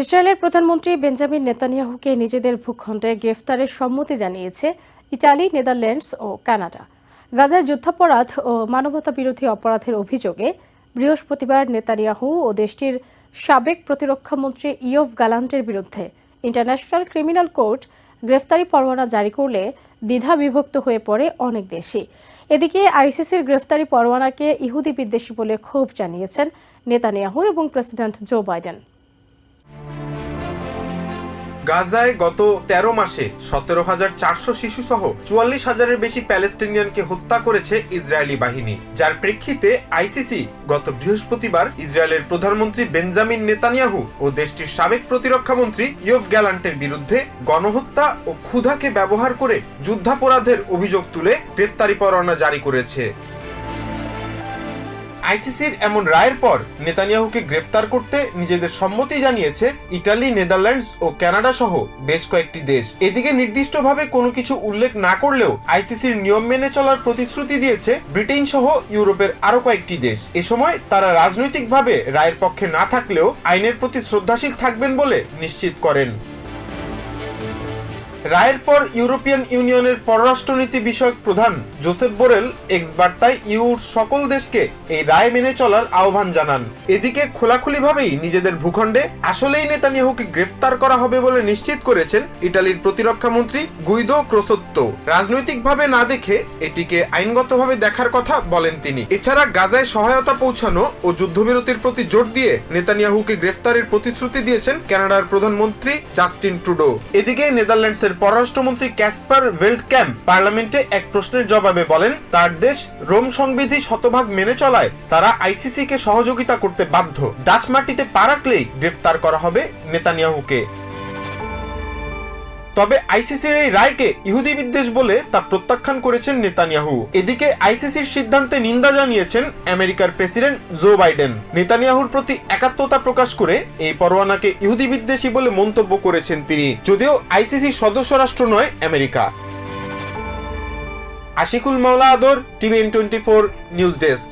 ইসরায়েলের প্রধানমন্ত্রী বেঞ্জামিন নেতানিয়াহুকে নিজেদের ভূখণ্ডে গ্রেফতারের সম্মতি জানিয়েছে ইটালি নেদারল্যান্ডস ও কানাডা। গাজায় যুদ্ধাপরাধ ও মানবতা বিরোধী অপরাধের অভিযোগে বৃহস্পতিবার নেতানিয়াহু ও দেশটির সাবেক প্রতিরক্ষামন্ত্রী ইয়ভ গালান্টের বিরুদ্ধে ইন্টারন্যাশনাল ক্রিমিনাল কোর্ট গ্রেফতারি পরোয়ানা জারি করলে দ্বিধা বিভক্ত হয়ে পড়ে অনেক দেশই। এদিকে আইসিসির গ্রেফতারি পরোয়ানাকে ইহুদি বিদ্বেষী বলে ক্ষোভ জানিয়েছেন নেতানিয়াহু এবং প্রেসিডেন্ট জো বাইডেন। গাজায় গত তেরো মাসে সতেরো হাজার চারশো শিশু সহ চুয়াল্লিশ হাজারের বেশি প্যালেস্টিনিয়ানকে হত্যা করেছে ইসরায়েলি বাহিনী। যার প্রেক্ষিতে আইসিসি গত বৃহস্পতিবার ইসরায়েলের প্রধানমন্ত্রী বেঞ্জামিন নেতানিয়াহু ও দেশটির সাবেক প্রতিরক্ষা মন্ত্রী ইয়ফ গ্যালান্টের বিরুদ্ধে গণহত্যা ও ক্ষুধাকে ব্যবহার করে যুদ্ধাপরাধের অভিযোগ তুলে গ্রেফতারি পরোয়ানা জারি করেছে। আইসিসির এমন রায়ের পর নেতানিয়াহুকে গ্রেফতার করতে নিজেদের সম্মতি জানিয়েছে ইটালি, নেদারল্যান্ডস ও কানাডা সহ বেশ কয়েকটি দেশ। এদিকে নির্দিষ্টভাবে কোনো কিছু উল্লেখ না করলেও আইসিসির নিয়ম মেনে চলার প্রতিশ্রুতি দিয়েছে ব্রিটেন সহ ইউরোপের আরও কয়েকটি দেশ। এ সময় তারা রাজনৈতিকভাবে রায়ের পক্ষে না থাকলেও আইনের প্রতি শ্রদ্ধাশীল থাকবেন বলে নিশ্চিত করেন। রায়ের পর ইউরোপিয়ান ইউনিয়নের পররাষ্ট্রনীতি বিষয়ক প্রধান জোসেফ বোরেল এক্স বার্তায় ইউর সকল দেশকে এই রায় মেনে চলার আহ্বান জানান। এদিকে খোলাখুলিভাবেই নিজেদের ভূখণ্ডে আসলেই নেতানিয়াহুকে গ্রেফতার করা হবে বলে নিশ্চিত করেছেন ইটালির প্রতিরক্ষা মন্ত্রী গুইদো ক্রোসত্তো। রাজনৈতিকভাবে না দেখে এটিকে আইনগতভাবে দেখার কথা বলেন তিনি। এছাড়া গাজায় সহায়তা পৌঁছানো ও যুদ্ধবিরতির প্রতি জোর দিয়ে নেতানিয়াহুকে গ্রেফতারের প্রতিশ্রুতি দিয়েছেন কানাডার প্রধানমন্ত্রী জাস্টিন ট্রুডো। এদিকে নেদারল্যান্ডসের পররাষ্ট্রমন্ত্রী ক্যাসপার ভেল্ট ক্যাম্প পার্লামেন্টে এক প্রশ্নের জবাবে বলেন, তার দেশ রোম সংবিধি শতভাগ মেনে চলায় তারা আইসিসি কে সহযোগিতা করতে বাধ্য। ডাচ মাটিতে পা রাখলেই গ্রেফতার করা হবে নেতানিয়াহুকে। তবে আইসিসির এই রায়কে ইহুদি বিদ্বেষ বলে তা প্রত্যাখ্যান করেছেন নেতানিয়াহু। এদিকে আইসিসির সিদ্ধান্তে নিন্দা জানিয়েছেন আমেরিকার প্রেসিডেন্ট জো বাইডেন। নেতানিয়াহুর প্রতি একাত্মতা প্রকাশ করে এই পরোয়ানাকে ইহুদি বিদ্বেষী বলে মন্তব্য করেছেন তিনি। যদিও আইসিসির সদস্য রাষ্ট্র নয়, America. Ashikul Mawla Ador, TVN twenty four news desk.